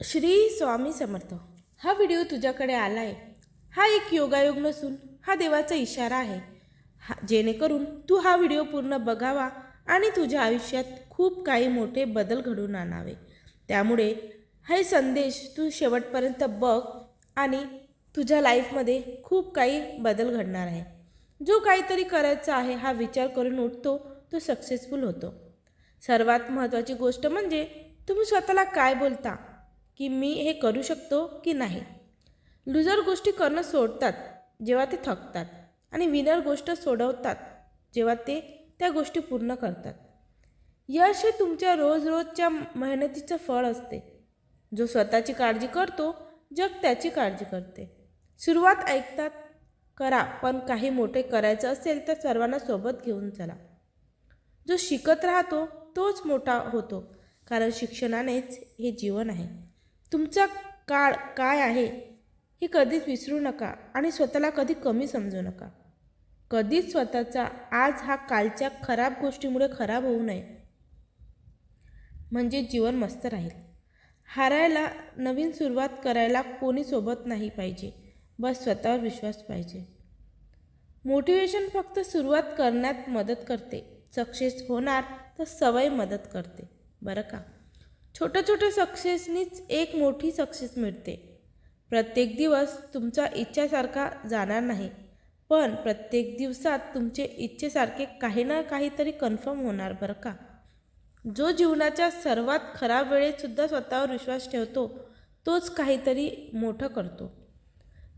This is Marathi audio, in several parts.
श्री स्वामी समर्थ. हा व्हिडिओ तुझ्याकडे आला आहे हा एक योगायोग नसून हा देवाचा इशारा आहे. हा जेणेकरून तू हा व्हिडिओ पूर्ण बघावा आणि तुझ्या आयुष्यात खूप काही मोठे बदल घडून आणावे. त्यामुळे हे संदेश तू शेवटपर्यंत बघ आणि तुझ्या लाईफमध्ये खूप काही बदल घडणार आहे. जो काहीतरी करायचा आहे हा विचार करून उठतो तो सक्सेसफुल होतो. सर्वात महत्त्वाची गोष्ट म्हणजे तुम्ही स्वतःला काय बोलता? की मी हे करू शकतो की नाही. लुजर गोष्टी करणं सोडतात जेव्हा ते थकतात आणि विनर गोष्ट सोडवतात जेव्हा ते त्या गोष्टी पूर्ण करतात. यश हे तुमच्या रोज रोजच्या मेहनतीचं फळ असते. जो स्वतःची काळजी करतो जग त्याची काळजी करते. सुरुवात ऐकतात करा पण काही मोठे करायचं असेल तर सर्वांना सोबत घेऊन चला. जो शिकत राहतो तोच मोठा होतो कारण शिक्षणानेच हे जीवन आहे. तुमचा काळ काय आहे हे कधीच विसरू नका आणि स्वतःला कधी कमी समजू नका. कधीच स्वतःचा आज हा कालच्या खराब गोष्टीमुळे खराब होऊ नये. म्हणजे जीवन मस्त राहील. हारायला नवीन सुरुवात करायला कोणी सोबत नाही पाहिजे. बस स्वतःवर विश्वास पाहिजे. मोटिवेशन फक्त सुरुवात करण्यात मदत करते. सक्सेस होणार तर सवय मदत करते. बरं का? छोट्या छोट्या सक्सेसनीच एक मोठी सक्सेस मिळते. प्रत्येक दिवस तुमचा इच्छासारखा जाणार नाही पण प्रत्येक दिवसात तुमचे इच्छेसारखे काही ना काहीतरी कन्फर्म होणार बरं का? जो जीवनाच्या सर्वात खराब वेळेतसुद्धा स्वतःवर विश्वास ठेवतो तोच काहीतरी मोठं करतो.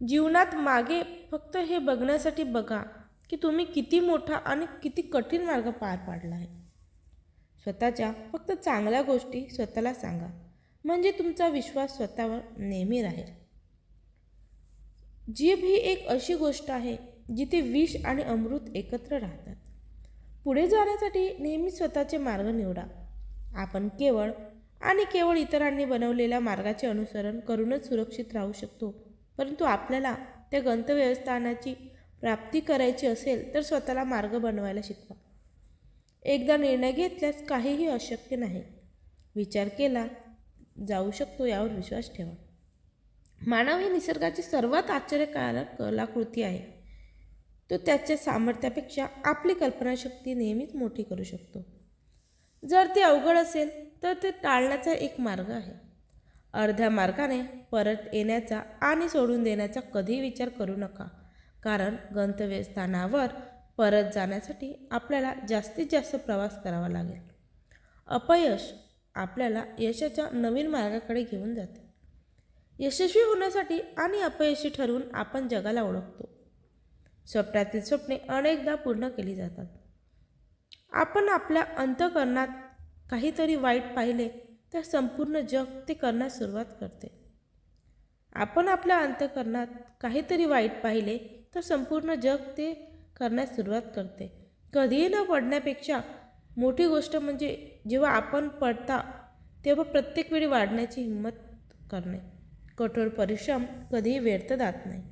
जीवनात मागे फक्त हे बघण्यासाठी बघा की तुम्ही किती मोठा आणि किती कठीण मार्ग पार पाडला आहे. स्वतःच्या फक्त चांगल्या गोष्टी स्वतःला सांगा. म्हणजे तुमचा विश्वास स्वतःवर नेहमी राहील. जीभ ही एक अशी गोष्ट आहे जिथे विष आणि अमृत एकत्र राहतात. पुढे जाण्यासाठी नेहमी स्वतःचे मार्ग निवडा. आपण केवळ आणि केवळ इतरांनी बनवलेल्या मार्गाचे अनुसरण करूनच सुरक्षित राहू शकतो. परंतु आपल्याला त्या गंतव्यस्थानाची प्राप्ती करायची असेल तर स्वतःला मार्ग बनवायला शिकवा. एकदा निर्णय घेतल्यास काहीही अशक्य नाही. विचार केला जाऊ शकतो यावर विश्वास ठेवा. मानव ही निसर्गाची सर्वात आश्चर्यकारक कलाकृती आहे. तो त्याच्या सामर्थ्यापेक्षा आपली कल्पनाशक्ती नेहमीच मोठी करू शकतो. जर ते अवघड असेल तर ते टाळण्याचा एक मार्ग आहे. अर्ध्या मार्गाने परत येण्याचा आणि सोडून देण्याचा कधीही विचार करू नका. कारण गंतव्यस्थानावर परत जाण्यासाठी आपल्याला जास्तीत जास्त प्रवास करावा लागेल. अपयश आपल्याला यशाच्या नवीन मार्गाकडे घेऊन जाते. यशस्वी होण्यासाठी आणि अपयशी ठरवून आपण जगाला ओळखतो. स्वप्नातील स्वप्ने अनेकदा पूर्ण केली जातात. आपण आपल्या अंतकरणात काहीतरी वाईट पाहिले तर संपूर्ण जग ते करण्यास सुरुवात करते. आपण आपल्या अंतकरणात काहीतरी वाईट पाहिले तर संपूर्ण जग ते करण्यास सुरुवात करते. कधीही न पडण्यापेक्षा मोठी गोष्ट म्हणजे जेव्हा आपण पडता तेव्हा प्रत्येक वेळी वाढण्याची हिंमत करणे. कठोर परिश्रम कधीही व्यर्थ जात नाही.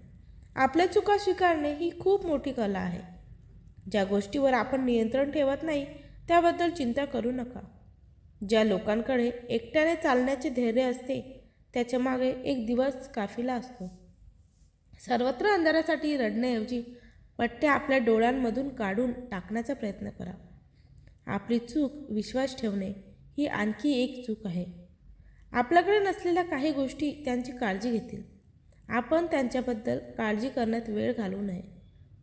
आपल्या चुका स्वीकारणे ही खूप मोठी कला आहे. ज्या गोष्टीवर आपण नियंत्रण ठेवत नाही त्याबद्दल चिंता करू नका. ज्या लोकांकडे एकट्याने चालण्याचे धैर्य असते त्याच्यामागे एक दिवस काफिला असतो. सर्वत्र अंधारासाठी रडण्याऐवजी पट्ट्या आपल्या डोळ्यांमधून काढून टाकण्याचा प्रयत्न करा. आपली चूक विश्वास ठेवणे ही आणखी एक चूक आहे. आपल्याकडे नसलेल्या काही गोष्टी त्यांची काळजी घेतील. आपण त्यांच्याबद्दल काळजी करण्यात वेळ घालवू नये.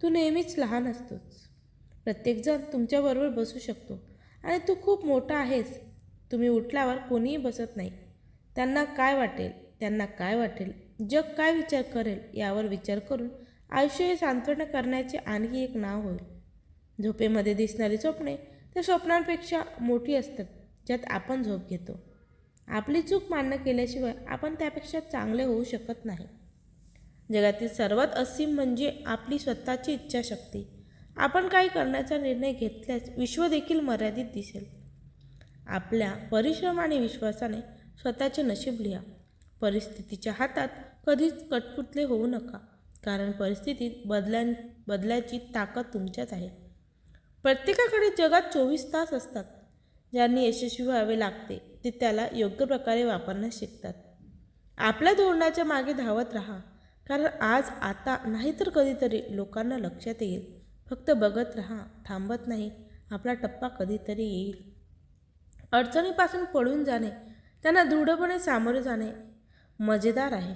तू नेहमीच लहान असतोच प्रत्येकजण तुमच्याबरोबर बसू शकतो आणि तू खूप मोठा आहेस. तुम्ही उठल्यावर कोणीही बसत नाही. त्यांना काय वाटेल त्यांना काय वाटेल जग काय विचार करेल यावर विचार करून आयुष्य हे सांत्वन करण्याचे आणखी एक नाव होईल. झोपेमध्ये दिसणारी स्वप्ने त्या स्वप्नांपेक्षा मोठी असतात ज्यात आपण झोप घेतो. आपली चूक मान्य केल्याशिवाय आपण त्यापेक्षा चांगले होऊ शकत नाही. जगातील सर्वात असीम म्हणजे आपली स्वतःची इच्छाशक्ती. आपण काही करण्याचा निर्णय घेतल्यास विश्व देखील मर्यादित दिसेल. आपल्या परिश्रम आणि विश्वासाने स्वतःचे नशीब लिहा. परिस्थितीच्या हातात कधीच कटपुतले होऊ नका. कारण परिस्थितीत बदल्या बदलायची ताकद तुमच्यात आहे. प्रत्येकाकडे जगात चोवीस तास असतात. ज्यांनी यशस्वी व्हावे लागते ते त्याला योग्य प्रकारे वापरण्यास शिकतात. आपल्या धोरणाच्या मागे धावत राहा. कारण आज आता नाहीतर कधीतरी लोकांना लक्षात येईल. फक्त बघत राहा थांबत नाही आपला टप्पा कधीतरी येईल. अडचणीपासून पळून जाणे त्यांना दृढपणे सामोरे जाणे मजेदार आहे.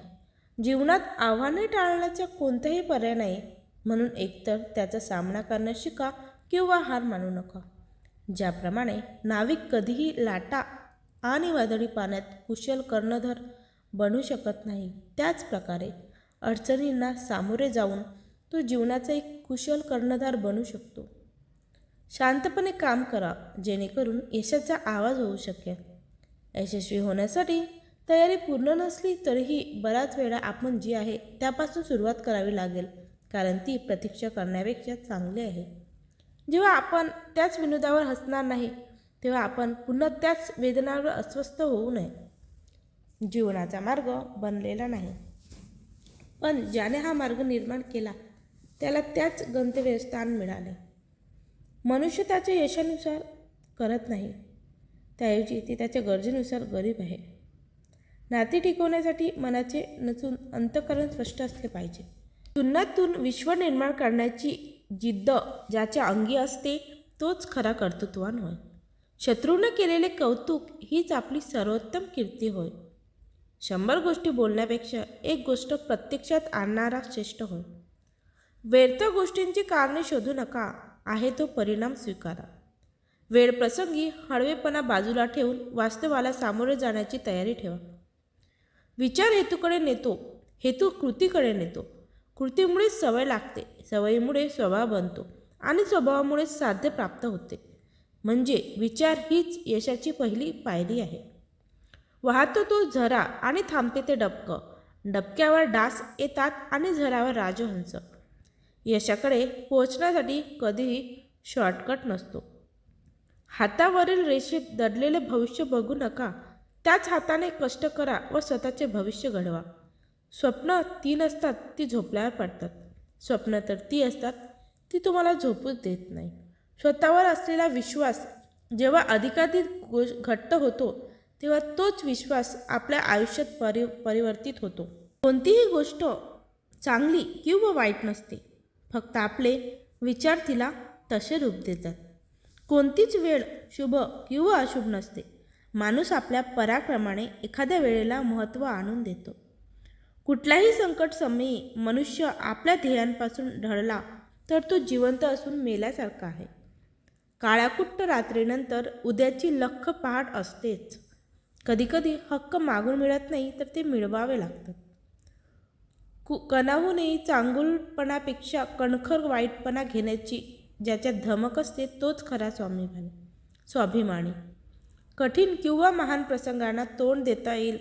जीवनात आव्हाने टाळण्याचा कोणताही पर्याय नाही. म्हणून एकतर त्याचा सामना करणं शिका किंवा हार मानू नका. ज्याप्रमाणे नाविक कधीही लाटा आणि वादळी पाण्यात कुशल कर्णधर बनू शकत नाही त्याच प्रकारे अडचणींना सामोरे जाऊन तो जीवनाचा एक कुशल कर्णधार बनू शकतो. शांतपणे काम करा जेणेकरून यशाचा आवाज होऊ शकेल. यशस्वी होण्यासाठी तयारी पूर्ण नसली तरीही बराच वेळा आपण जी आहे त्यापासून सुरुवात करावी लागेल कारण ती प्रतीक्षा करण्यापेक्षा चांगली आहे. जेव्हा आपण त्याच विनोदावर हसणार नाही तेव्हा आपण पुन्हा त्याच वेदनावर अस्वस्थ होऊ नये. जीवनाचा मार्ग बनलेला नाही. पण ज्याने हा मार्ग निर्माण केला त्याला त्याच गंतव्यस्थान मिळाले. मनुष्य त्याच्या यशानुसार करत नाही. त्याऐवजी ती त्याच्या गरजेनुसार गरीब आहे. नाती टिकवण्यासाठी मनाचे नसून अंतकरण स्पष्ट असले पाहिजे. तुन्नातून विश्व निर्माण करण्याची जिद्द ज्याच्या अंगी असते तोच खरा कर्तृत्वान होय. शत्रूनं केलेले कौतुक हीच आपली सर्वोत्तम कीर्ती होय. शंभर गोष्टी बोलण्यापेक्षा एक गोष्ट प्रत्यक्षात आणणारा श्रेष्ठ होय. व्यर्थ गोष्टींची कारणे शोधू नका आहे तो परिणाम स्वीकारा. वेळ प्रसंगी हळवेपणा बाजूला ठेवून वास्तवाला सामोरे जाण्याची तयारी ठेवा. विचार हेतूकडे नेतो हेतू कृतीकडे नेतो. कृतीमुळेच सवय लागते सवयीमुळे स्वभाव बनतो आणि स्वभावामुळे साध्य प्राप्त होते. म्हणजे विचार हीच यशाची पहिली पायरी आहे. वाहतो तो झरा आणि थांबते ते डबकं. डबक्यावर डास येतात आणि झरावर राजहंस. यशाकडे पोहोचण्यासाठी कधीही शॉर्टकट नसतो. हातावरील रेषेत दडलेले भविष्य बघू नका. त्याच हाताने कष्ट करा व स्वतःचे भविष्य घडवा. स्वप्न ती नसतात ती झोपल्यावर पडतात. स्वप्न तर ती असतात ती तुम्हाला झोपूच देत नाही. स्वतःवर असलेला विश्वास जेव्हा अधिकाधिक गो घट्ट होतो तेव्हा तोच विश्वास आपल्या आयुष्यात परि परिवर्तित होतो. कोणतीही गोष्ट चांगली किंवा वाईट नसते. फक्त आपले विचार तिला तसे रूप देतात. कोणतीच वेळ शुभ किंवा अशुभ नसते. माणूस आपल्या पराक्रमाने एखाद्या वेळेला महत्त्व आणून देतो. कुठल्याही संकट समयी मनुष्य आपल्या ध्येयांपासून ढळला तर तो जिवंत असून मेल्यासारखा आहे. काळाकुट्ट रात्रीनंतर उद्याची लख पहाट असतेच. कधीकधी हक्क मागून मिळत नाही तर ते मिळवावे लागतात. कु कणाहूनही चांगुलपणापेक्षा कणखर वाईटपणा घेण्याची ज्याच्यात धमक असते तोच खरा स्वाभिमानी स्वाभिमानी. कठीण किंवा महान प्रसंगांना तोंड देता येईल.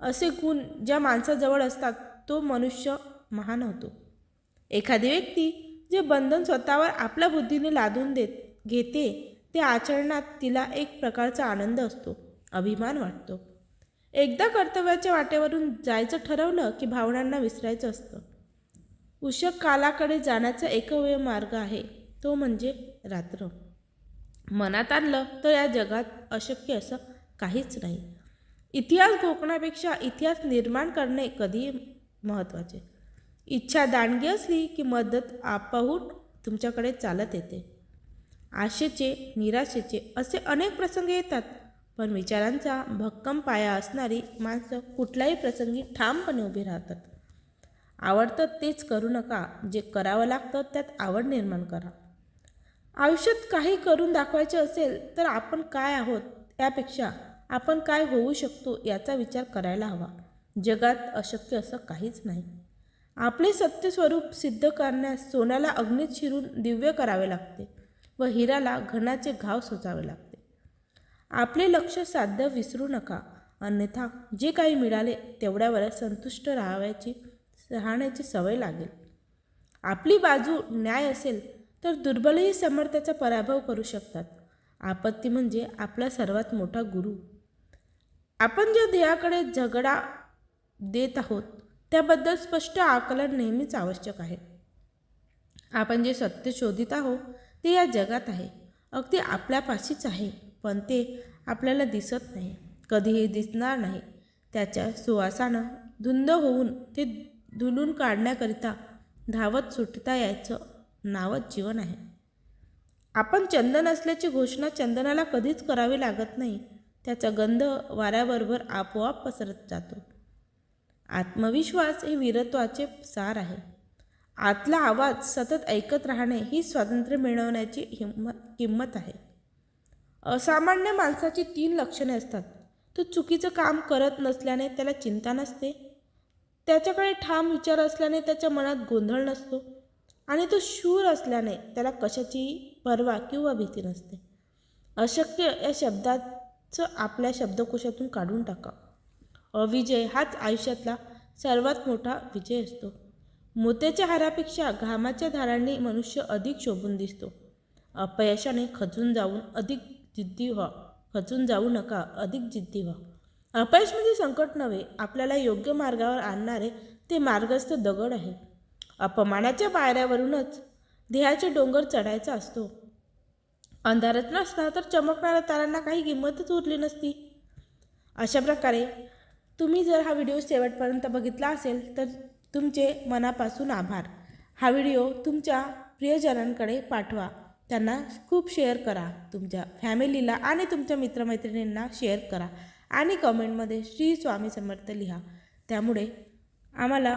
असे गुण ज्या माणसाजवळ असतात तो मनुष्य महान होतो. एखादी व्यक्ती जे बंधन स्वतःवर आपल्या बुद्धीने लादून देत घेते ते आचरणात तिला एक प्रकारचा आनंद असतो अभिमान वाटतो. एकदा कर्तव्याच्या वाटेवरून जायचं ठरवलं की भावनांना विसरायचं असतं. उषक कालाकडे जाण्याचा एकमेव मार्ग आहे तो म्हणजे रात्र. मनात आणलं तर या जगात अशक्य असं काहीच नाही. इतिहास घोकण्यापेक्षा इतिहास निर्माण करणे कधीही महत्त्वाचे. इच्छा दांडगी असली की मदत आपाहून तुमच्याकडे चालत येते. आशेचे निराशेचे असे अनेक प्रसंग येतात पण विचारांचा भक्कम पाया असणारी माणसं कुठल्याही प्रसंगी ठामपणे उभी राहतात. आवडतं तेच करू नका जे करावं लागतं त्यात आवड निर्माण करा. आयुष्यात काही करून दाखवायचे असेल तर आपण काय आहोत यापेक्षा आपण काय होऊ शकतो याचा विचार करायला हवा. जगात अशक्य असं काहीच नाही. आपले सत्यस्वरूप सिद्ध करण्यास सोन्याला अग्नीत शिरून दिव्य करावे लागते व हिराला घणाचे घाव सोचावे लागते. आपले लक्ष साध्य विसरू नका. अन्यथा जे काही मिळाले तेवढ्यावर संतुष्ट राहावयाची राहण्याची सवय लागेल. आपली बाजू न्याय असेल तर दुर्बलही समर्थाचा पराभव करू शकतात. आपत्ती म्हणजे आपला सर्वात मोठा गुरु. आपण ज्या ध्येयाकडे झगडा देत आहोत त्याबद्दल स्पष्ट आकलन नेहमीच आवश्यक आहे. आपण जे सत्य शोधित आहोत ते या जगात आहे. अगदी आपल्यापाशीच आहे पण ते आपल्याला दिसत नाही कधीही दिसणार नाही. त्याच्या सुवासानं धुंद होऊन ते धुलून काढण्याकरिता धावत सुटता यायचं नावच जीवन आहे. आपण चंदन असल्याची घोषणा चंदनाला कधीच करावी लागत नाही. त्याचा गंध वाऱ्याबरोबर आपोआप पसरत जातो. आत्मविश्वास हे वीरत्वाचे सार आहे. आतला आवाज सतत ऐकत राहणे ही स्वातंत्र्य मिळवण्याची हिंमत किंमत आहे. असामान्य माणसाची तीन लक्षणे असतात. तो चुकीचं काम करत नसल्याने त्याला चिंता नसते. त्याच्याकडे ठाम विचार असल्याने त्याच्या मनात गोंधळ नसतो. आणि तो शूर असल्याने त्याला कशाची पर्वा किंवा भीती नसते. अशक्य या शब्दाचं आपल्या शब्दकोशातून काढून टाका. अविजय हाच आयुष्यातला सर्वात मोठा विजय असतो. मोत्याच्या हारापेक्षा घामाच्या धारांनी मनुष्य अधिक शोभून दिसतो. अपयशाने खचून जाऊन अधिक जिद्दी व्हा. खचून जाऊ नका अधिक जिद्दी व्हा. अपयश म्हणजे संकट नव्हे आपल्याला योग्य मार्गावर आणणारे ते मार्गस्थ दगड आहे अपमानाच्या पायऱ्यावरूनच ध्येयाचे डोंगर चढायचा असतो. अंधारच नसता तर चमकणाऱ्या तारांना काही किंमतच उरली नसती. अशा प्रकारे तुम्ही जर हा व्हिडिओ शेवटपर्यंत बघितला असेल तर तुमचे मनापासून आभार. हा व्हिडिओ तुमच्या प्रियजनांकडे पाठवा. त्यांना खूप शेअर करा. तुमच्या फॅमिलीला आणि तुमच्या मित्रमैत्रिणींना शेअर करा. आणि कमेंटमध्ये श्री स्वामी समर्थ लिहा. त्यामुळे आम्हाला